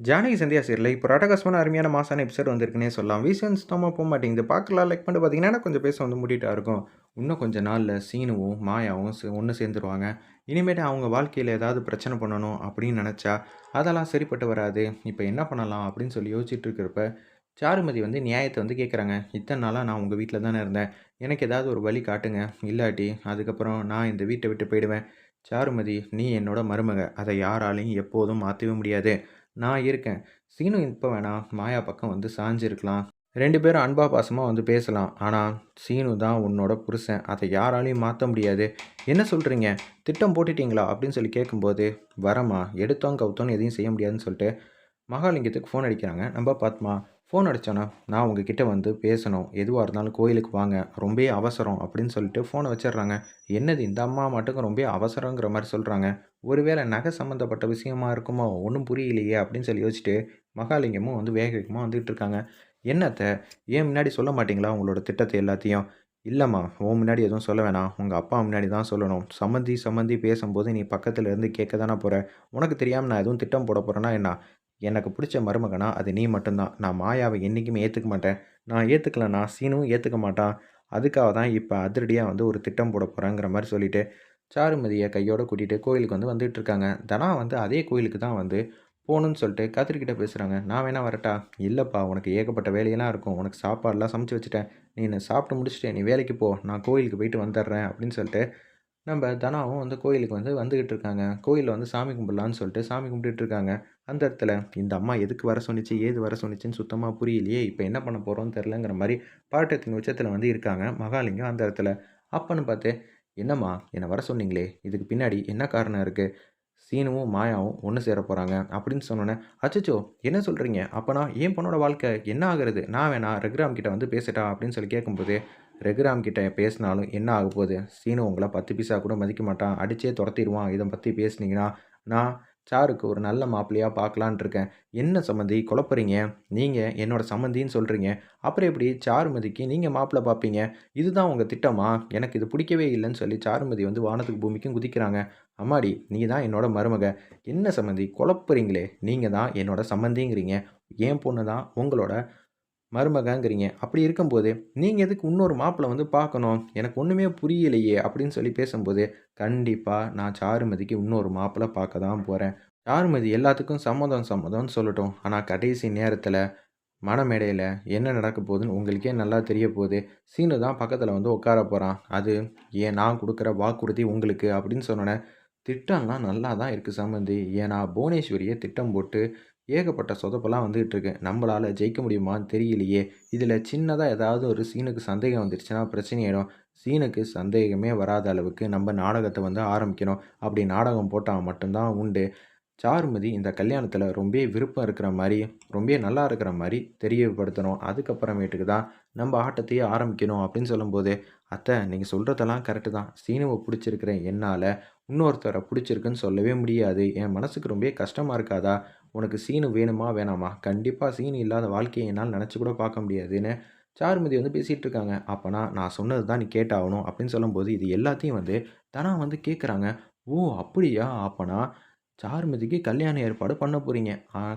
ஜானகி சந்தியா சீரில் இப்போ ராட்டகாசமான அருமையான மாசான எபிசோட் வந்திருக்குன்னே சொல்லலாம். வீசன் சுத்தமாக போக மாட்டேங்குது. பார்க்கலாம் லைக் பண்ணிட்டு பார்த்தீங்கன்னா கொஞ்சம் பேச வந்து முடிட்டா இருக்கும். இன்னும் கொஞ்சம் நாளில் சீனுவும் மாயாவும் ஒன்று சேர்ந்துருவாங்க. இனிமேட்டு அவங்க வாழ்க்கையில் ஏதாவது பிரச்சனை பண்ணணும் அப்படின்னு நினச்சா அதெல்லாம் சரிப்பட்டு வராது. இப்போ என்ன பண்ணலாம் அப்படின்னு சொல்லி யோசிச்சுட்டு இருக்கிறப்ப சாருமதி வந்து நியாயத்தை வந்து கேட்குறாங்க இத்தனை நாளாக நான் உங்கள் வீட்டில் தானே இருந்தேன். எனக்கு ஏதாவது ஒரு வழி காட்டுங்க. இல்லாட்டி அதுக்கப்புறம் நான் இந்த வீட்டை விட்டு போயிடுவேன். சாருமதி நீ என்னோட மருமக. அதை யாராலையும் எப்போதும் மாற்றவே முடியாது. நான் இருக்கேன். சீனு இப்போ வேணாம் மாயா பக்கம் வந்து சாஞ்சிருக்கலாம். ரெண்டு பேரும் அன்பா பாசமாக வந்து பேசலாம். ஆனால் சீனு தான் உன்னோட புருஷன். அதை யாராலையும் மாற்ற முடியாது. என்ன சொல்கிறீங்க திட்டம் போட்டுட்டீங்களா? அப்படின்னு சொல்லி கேட்கும்போது வரமா எடுத்தோம் கவுத்தோன்னு எதையும் செய்ய முடியாதுன்னு சொல்லிட்டு மகாலிங்கத்துக்கு ஃபோன் அடிக்கிறாங்க. நம்ம பாத்மா ஃபோன் அடித்தோன்னா நான் உங்ககிட்ட வந்து பேசணும். எதுவாக இருந்தாலும் கோயிலுக்கு வாங்க. ரொம்ப அவசரம் அப்படின்னு சொல்லிட்டு ஃபோனை வச்சிடுறாங்க. என்னது இந்த அம்மா மட்டும் ரொம்ப அவசரங்கிற மாதிரி சொல்கிறாங்க ஒருவேளை நகை சம்மந்தப்பட்ட விஷயமா இருக்குமோ? ஒன்றும் புரியலையே அப்படின்னு சொல்லி யோசிச்சுட்டு மகாலிங்கமும் வந்து வேக வேகமாக வந்துகிட்டு இருக்காங்க. என்னத்தை? ஏன் முன்னாடி சொல்ல மாட்டீங்களா உங்களோட திட்டத்தை எல்லாத்தையும்? இல்லைம்மா உன் முன்னாடி எதுவும் சொல்ல வேணாம். உங்கள் அப்பா முன்னாடி தான் சொல்லணும். சம்மந்தி சம்மந்தி பேசும்போது நீ பக்கத்தில் இருந்து கேட்க தானே போகிற உனக்கு தெரியாமல் நான் எதுவும் திட்டம் போட போகிறேன்னா என்ன? எனக்கு பிடிச்ச மருமகனா அது நீ மட்டும்தான். நான் மாயாவை என்றைக்குமே ஏற்றுக்க மாட்டேன். நான் ஏற்றுக்கலன்னா சீனும் ஏற்றுக்க மாட்டான் அதுக்காக தான் இப்போ அதிரடியாக வந்து ஒரு திட்டம் போட போகிறேங்கிற மாதிரி சொல்லிவிட்டு சாருமதியை கையோடு கூட்டிகிட்டு கோயிலுக்கு வந்து வந்துட்டு இருக்காங்க. தனா வந்து அதே கோயிலுக்கு தான் வந்து போகணுன்னு சொல்லிட்டு கத்திரிக்கிட்ட பேசுகிறாங்க நான் வேணா வரட்டா. இல்லைப்பா உனக்கு ஏகப்பட்ட வேலையெல்லாம் இருக்கும். உனக்கு சாப்பாடெலாம் சமைச்சு வச்சுட்டேன். நீ சாப்பிட்டு முடிச்சுட்டு நீ வேலைக்கு போ. நான் கோயிலுக்கு போயிட்டு வந்துடுறேன் அப்படின்னு சொல்லிட்டு நம்ம தனாவும் வந்து கோயிலுக்கு வந்து வந்துக்கிட்டு இருக்காங்க. கோயிலில் வந்து சாமி கும்பிடலான்னு சொல்லிட்டு சாமி கும்பிட்டுட்டு இருக்காங்க. அந்த இடத்துல இந்த அம்மா எதுக்கு வர சொன்னிச்சு ஏது வர சொன்னிச்சுன்னு சுத்தமாக புரியலையே இப்போ என்ன பண்ண போகிறோன்னு தெரிலங்கிற மாதிரி பாட்டத்தின் உச்சத்தில் வந்து இருக்காங்க மகாலிங்கம் அந்த இடத்துல. அப்பன்னு பார்த்து என்னம்மா என்னை வர சொன்னீங்களே இதுக்கு பின்னாடி என்ன காரணம் இருக்குது சீனுவும் மாயாவும் ஒன்று சேர போகிறாங்க அப்படின்னு சொன்னோன்னே அச்சச்சோ என்ன சொல்கிறீங்க அப்போனா என் பொண்ணோட வாழ்க்கை என்ன ஆகுறது? நான் வேணா ரகுராம் கிட்ட வந்து பேசட்டா அப்படின்னு சொல்லி கேட்கும்போது ரகுராம் கிட்ட பேசினாலும் என்ன ஆக போகுது சீனு உங்களை பத்து பைசா கூட மதிக்க மாட்டான். அடிச்சே துரத்திடுவான். இதை பற்றி பேசுனீங்கன்னா நான் சாருக்கு ஒரு நல்ல மாப்பிள்ளையாக பார்க்கலான் இருக்கேன். என்ன சம்மந்தி? குழப்பறீங்க? நீங்கள் என்னோடய சம்மந்தின்னு சொல்கிறீங்க அப்புறம் எப்படி சாருமதிக்கு நீங்கள் மாப்பிள்ளை பார்ப்பீங்க? இதுதான் உங்கள் திட்டமா? எனக்கு இது பிடிக்கவே இல்லைன்னு சொல்லி சாருமதி வந்து வானத்துக்கு பூமிக்கும் குதிக்கிறாங்க. அம்மாடி நீ தான் என்னோட மருமக. என்ன சம்மந்தி? குழப்பறீங்களே. நீங்கள் தான் என்னோட சம்மந்திங்கிறீங்க. என் பொண்ணு தான் உங்களோட மருமகங்கிறீங்க அப்படி இருக்கும்போது நீங்கள் எதுக்கு இன்னொரு மாப்பிள்ளை வந்து பார்க்கணும்? எனக்கு ஒன்றுமே புரியலையே அப்படின்னு சொல்லி பேசும்போது கண்டிப்பாக நான் சாருமதிக்கு இன்னொரு மாப்பிள்ளை பார்க்க தான் போகிறேன் சாருமதி எல்லாத்துக்கும் சம்மதம் சம்மதம்னு சொல்லட்டும். ஆனால் கடைசி நேரத்தில் மனமேடையில் என்ன நடக்க போகுதுன்னு உங்களுக்கே நல்லா தெரிய போகுது. சீனு தான் பக்கத்தில் வந்து உட்கார போகிறான் அது ஏன் நான் கொடுக்குற வாக்குறுதி உங்களுக்கு அப்படின்னு சொன்னோன்னே திட்டம்லாம் நல்லா தான் இருக்குது சம்மந்தி. ஏன்னா புவனேஸ்வரியை திட்டம் போட்டு ஏகப்பட்ட சொதப்பெல்லாம் வந்துகிட்டு இருக்கு நம்மளால் ஜெயிக்க முடியுமான்னு தெரியலையே. இதில் சின்னதாக ஏதாவது ஒரு சீனுக்கு சந்தேகம் வந்துருச்சுன்னா பிரச்சனையாயிடும் சீனுக்கு சந்தேகமே வராத அளவுக்கு நம்ம நாடகத்தை வந்து ஆரம்பிக்கணும். அப்படி நாடகம் போட்டால் மட்டும்தான் உண்டு. சாருமதி இந்த கல்யாணத்தில் ரொம்ப விருப்பம் இருக்கிற மாதிரி ரொம்ப நல்லா இருக்கிற மாதிரி தெரியப்படுத்தணும். அதுக்கப்புறமேட்டுக்கு தான் நம்ம ஆட்டத்தையே ஆரம்பிக்கணும் அப்படின்னு சொல்லும்போது அத்தை நீங்கள் சொல்கிறதெல்லாம் கரெக்டு தான். சீனுவை பிடிச்சிருக்கிறேன் என்னால் இன்னொருத்தரை பிடிச்சிருக்குன்னு சொல்லவே முடியாது. என் மனசுக்கு ரொம்ப கஷ்டமாக இருக்காதா? உனக்கு சீனு வேணுமா வேணாமா? கண்டிப்பாக சீனு இல்லாத வாழ்க்கையை என்னால் நினச்சி கூட பார்க்க முடியாதுன்னு சாருமதி வந்து பேசிகிட்டு இருக்காங்க. அப்போனா நான் சொன்னது தான் நீ கேட்டாகணும் அப்படின்னு சொல்லும்போது இது எல்லாத்தையும் வந்து தனா வந்து கேட்குறாங்க ஓ அப்படியா? அப்போனா சாருமதிக்கு கல்யாண ஏற்பாடு பண்ண போகிறீங்க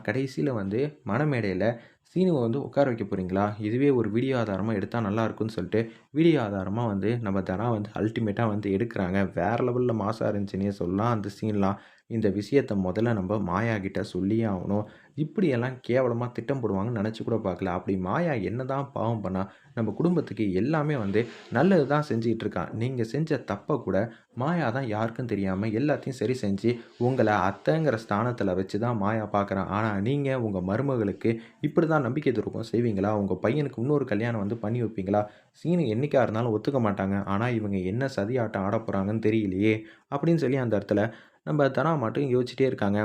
கடைசியில் வந்து மனமேடையில் சீனுவை வந்து உட்கார வைக்க போகிறீங்களா இதுவே ஒரு வீடியோ ஆதாரமாக எடுத்தால் நல்லா இருக்கும்னு சொல்லிட்டு வீடியோ ஆதாரமாக வந்து நம்ம தனா வந்து அல்டிமேட்டாக வந்து எடுக்கிறாங்க. வேறு லெவலில் மாசாக இருந்துச்சுன்னே சொல்லலாம் அந்த சீன்லாம் இந்த விஷயத்த முதல்ல நம்ம மாயா கிட்ட சொல்லியே ஆகணும். இப்படியெல்லாம் கேவலமாக திட்டம் போடுவாங்கன்னு நினச்சி கூட பார்க்கல. அப்படி மாயா என்ன தான் பாவம் பண்ணால் நம்ம குடும்பத்துக்கு எல்லாமே வந்து நல்லது தான் செஞ்சுக்கிட்டு இருக்கான் நீங்கள் செஞ்ச தப்பை கூட மாயா தான் யாருக்கும் தெரியாமல் எல்லாத்தையும் சரி செஞ்சு உங்களை அத்தைங்கிற ஸ்தானத்தில் வச்சு தான் மாயா பார்க்குறான் ஆனால் நீங்கள் உங்கள் மருமகளுக்கு இப்படி தான் நம்பிக்கை துருக்கம் செய்வீங்களா? உங்கள் பையனுக்கு இன்னொரு கல்யாணம் வந்து பண்ணி வைப்பீங்களா? சீனு என்றைக்காக இருந்தாலும் ஒத்துக்க மாட்டாங்க. ஆனால் இவங்க என்ன சதி ஆட்டம் ஆட போகிறாங்கன்னு தெரியலையே அப்படின்னு சொல்லி அந்த இடத்துல நம்ம தனா மட்டும் யோசிச்சிட்டே இருக்காங்க.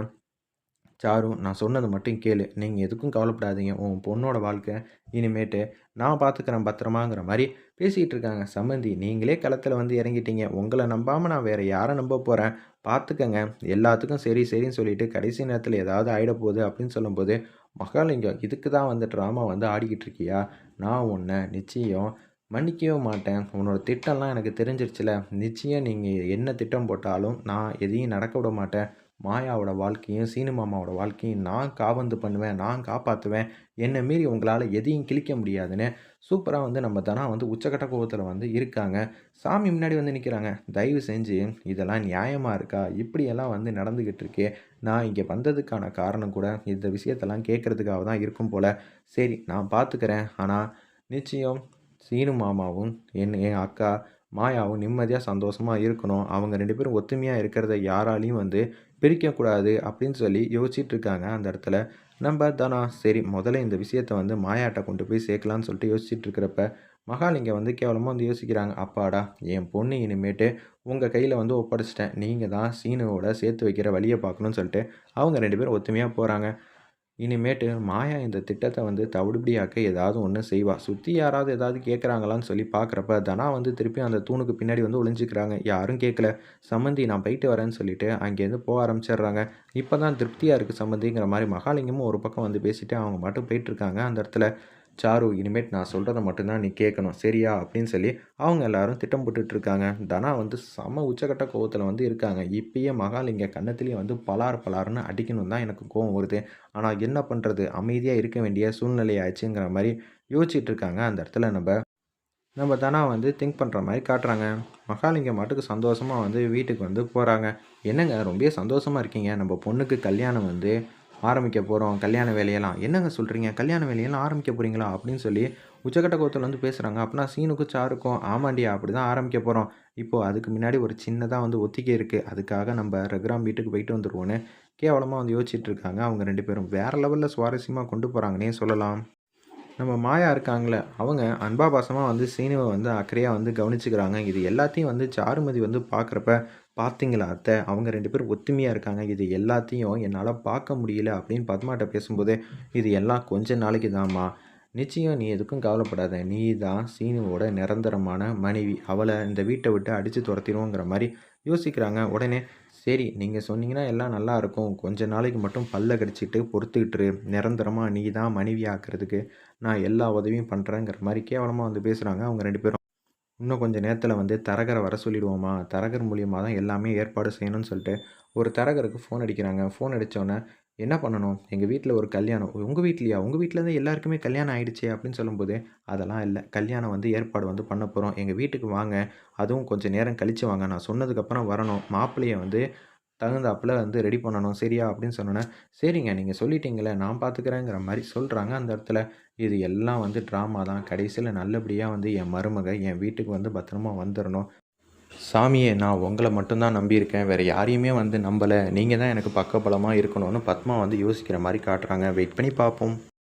சாரு நான் சொன்னது மட்டும் கேளு. நீங்கள் எதுக்கும் கவலைப்படாதீங்க. உன் பொண்ணோட வாழ்க்கை இனிமேட்டு நான் பார்த்துக்கிறேன் பத்திரமாங்கிற மாதிரி பேசிகிட்டு இருக்காங்க. சம்மந்தி நீங்களே களத்தில் வந்து இறங்கிட்டீங்க. உங்களை நம்பாமல் நான் வேறு யாரை நம்ப போகிறேன் பார்த்துக்கங்க எல்லாத்துக்கும் சரி சரின்னு சொல்லிட்டு கடைசி நேரத்தில் ஏதாவது ஆகிட போகுது அப்படின்னு சொல்லும்போது மகாலிங்கம் இதுக்கு தான் வந்து ட்ராமா வந்து ஆடிக்கிட்டு இருக்கியா? நான் உன்னை நிச்சயம் மன்னிக்கவே மாட்டேன். உன்னோட திட்டம்லாம் எனக்கு தெரிஞ்சிருச்சுல. நிச்சயம் நீங்கள் என்ன திட்டம் போட்டாலும் நான் எதையும் நடக்க விட மாட்டேன். மாயாவோட வாழ்க்கையும் சீனு மாமாவோட வாழ்க்கையும் நான் காவந்து பண்ணுவேன் நான் காப்பாற்றுவேன் என்னை மீறி உங்களால் எதையும் கிழிக்க முடியாதுன்னு சூப்பராக வந்து நம்ம தனா வந்து உச்சக்கட்ட கோபத்தில் வந்து இருக்காங்க. சாமி முன்னாடி வந்து நிற்கிறாங்க தயவு செஞ்சு இதெல்லாம் நியாயமாக இருக்கா? இப்படியெல்லாம் வந்து நடந்துக்கிட்டு இருக்கே. நான் இங்கே வந்ததுக்கான காரணம் கூட இந்த விஷயத்தெல்லாம் கேட்குறதுக்காக தான் இருக்கும் போல். சரி நான் பார்த்துக்கிறேன் ஆனால் நிச்சயம் சீனு மாமாவும் என் என் அக்கா மாயாவும் நிம்மதியாக சந்தோஷமாக இருக்கணும். அவங்க ரெண்டு பேரும் ஒத்துமையாக இருக்கிறத யாராலையும் வந்து பிரிக்கக்கூடாது அப்படின்னு சொல்லி யோசிச்சுட்டு இருக்காங்க அந்த இடத்துல. நம்ம தானா சரி முதல்ல இந்த விஷயத்தை வந்து மாயாட்ட கொண்டு போய் சேர்க்கலான்னு சொல்லிட்டு யோசிச்சுட்டு இருக்கிறப்ப மகாலிங்க வந்து கேவலமாக வந்து யோசிக்கிறாங்க அப்பாடா என் பொண்ணு இனிமேட்டு உங்கள் கையில் வந்து ஒப்படைச்சிட்டேன். நீங்கள் தான் சீனுவோட சேர்த்து வைக்கிற வழியை பார்க்கணும்னு சொல்லிட்டு அவங்க ரெண்டு பேரும் ஒத்துமையாக போகிறாங்க இனிமேட்டு மாயா இந்த திட்டத்தை வந்து தவிடுபடியாக்க ஏதாவது ஒன்று செய்வா. சுற்றி யாராவது ஏதாவது கேட்குறாங்களான்னு சொல்லி பார்க்குறப்ப தனா வந்து திருப்பி அந்த தூணுக்கு பின்னாடி வந்து ஒளிஞ்சிக்கிறாங்க. யாரும் கேட்கல சம்மந்தி நான் போயிட்டு வரேன்னு சொல்லிட்டு அங்கேருந்து போக ஆரம்பிச்சிடுறாங்க. இப்போ தான் திருப்தியாக இருக்குது சம்மந்திங்கிற மாதிரி மகாலிங்கமும் ஒரு பக்கம் வந்து பேசிட்டு அவங்க மட்டும் போயிட்டுருக்காங்க அந்த இடத்துல சாரு இனிமேட் நான் சொல்கிறத மட்டும்தான் நீ கேட்கணும். சரியா? அப்படின்னு சொல்லி அவங்க எல்லாரும் திட்டம் போட்டுட்ருக்காங்க தனா வந்து செம உச்சகட்ட கோவத்தில் வந்து இருக்காங்க. இப்பயே மகாலிங்க கன்னத்துலேயே வந்து பலார் பலார்னு அடிக்கணும் தான் எனக்கு கோவம் வருது. ஆனால் என்ன பண்ணுறது அமைதியாக இருக்க வேண்டிய சூழ்நிலை மாதிரி யோசிச்சுட்டு இருக்காங்க அந்த இடத்துல நம்ம. நம்ம தனா வந்து திங்க் பண்ணுற மாதிரி காட்டுறாங்க. மகாலிங்கம் மாட்டுக்கு சந்தோஷமாக வந்து வீட்டுக்கு வந்து போகிறாங்க என்னங்க ரொம்ப சந்தோஷமாக இருக்கீங்க. நம்ம பொண்ணுக்கு கல்யாணம் வந்து ஆரம்பிக்க போகிறோம் கல்யாண வேலையெல்லாம். என்னங்க சொல்கிறீங்க கல்யாண வேலையெல்லாம் ஆரம்பிக்க போகிறீங்களா அப்படின்னு சொல்லி உச்சக்கட்ட கோத்தில் வந்து பேசுகிறாங்க அப்படின்னா சீனுக்கும் சாருக்கும் ஆமாண்டியா அப்படி தான் ஆரம்பிக்க போகிறோம் இப்போது அதுக்கு முன்னாடி ஒரு சின்னதாக வந்து ஒத்திக்கை இருக்குது அதுக்காக நம்ம ரகுராம் வீட்டுக்கு போயிட்டு வந்துடுவோன்னு கேவலமாக வந்து யோசிச்சுட்டு இருக்காங்க. அவங்க ரெண்டு பேரும் வேறு லெவலில் சுவாரஸ்யமாக கொண்டு போகிறாங்கன்னே சொல்லலாம். நம்ம மாயா இருக்காங்களே அவங்க அன்பாபாசமாக வந்து சீனுவை வந்து அக்கறையாக வந்து கவனிச்சுக்கிறாங்க. இது எல்லாத்தையும் வந்து சாருமதி வந்து பார்க்குறப்ப பார்த்தீங்களா அத்தை? அவங்க ரெண்டு பேரும் ஒத்துமையாக இருக்காங்க. இது எல்லாத்தையும் என்னால் பார்க்க முடியல அப்படின்னு பத்மாட்ட பேசும்போது இது எல்லாம் கொஞ்ச நாளைக்கு தான்மா. நிச்சயம் நீ எதுக்கும் கவலைப்படாத. நீ தான் சீனுவோட நிரந்தரமான மனைவி. அவளை இந்த வீட்டை விட்டு அடித்து துரத்திடுவோங்கிற மாதிரி யோசிக்கிறாங்க. உடனே சரி நீங்கள் சொன்னீங்கன்னா எல்லாம் நல்லா இருக்கும். கொஞ்ச நாளைக்கு மட்டும் பல்ல கடிச்சிட்டு பொறுத்துக்கிட்டு நிரந்தரமாக நீ தான் மனைவி ஆக்கிறதுக்கு நான் எல்லா உதவியும் பண்ணுறேங்கிற மாதிரி கேவலமாக வந்து பேசுகிறாங்க அவங்க ரெண்டு பேரும். இன்னும் கொஞ்சம் நேரத்தில் வந்து தரகரை வர சொல்லிடுவோமா? தரகர் மூலியமாக தான் எல்லாமே ஏற்பாடு செய்யணும்னு சொல்லிட்டு ஒரு தரகருக்கு ஃபோன் அடிக்கிறாங்க. ஃபோன் அடித்தோடனே என்ன பண்ணணும்? எங்கள் வீட்டில் ஒரு கல்யாணம். உங்கள் வீட்லையா? உங்கள் வீட்டில் தான் எல்லாருக்குமே கல்யாணம் ஆகிடுச்சே அப்படின்னு சொல்லும்போது அதெல்லாம் இல்லை. கல்யாணம் வந்து ஏற்பாடு வந்து பண்ண போகிறோம் எங்கள் வீட்டுக்கு வாங்க. அதுவும் கொஞ்சம் நேரம் கழித்து வாங்க. நான் சொன்னதுக்கப்புறம் வரணும். மாப்பிள்ளையை வந்து தகுந்தாப்பில் வந்து ரெடி பண்ணணும். சரியா? அப்படின்னு சொன்னோன்னே சரிங்க நீங்கள் சொல்லிட்டீங்களே நான் பார்த்துக்கிறேங்கிற மாதிரி சொல்கிறாங்க அந்த இடத்துல. இது எல்லாம் வந்து ட்ராமா தான். கடைசியில் நல்லபடியாக வந்து என் மருமக என் வீட்டுக்கு வந்து பத்திரமா வந்துடணும் சாமியே நான் உங்களை மட்டும்தான் நம்பியிருக்கேன். வேறு யாரையுமே வந்து நம்பலை. நீங்கள் தான் எனக்கு பக்கபலமாக இருக்கணும்னு பத்மா வந்து யோசிக்கிற மாதிரி காட்டுறாங்க. வெயிட் பண்ணி பார்ப்போம்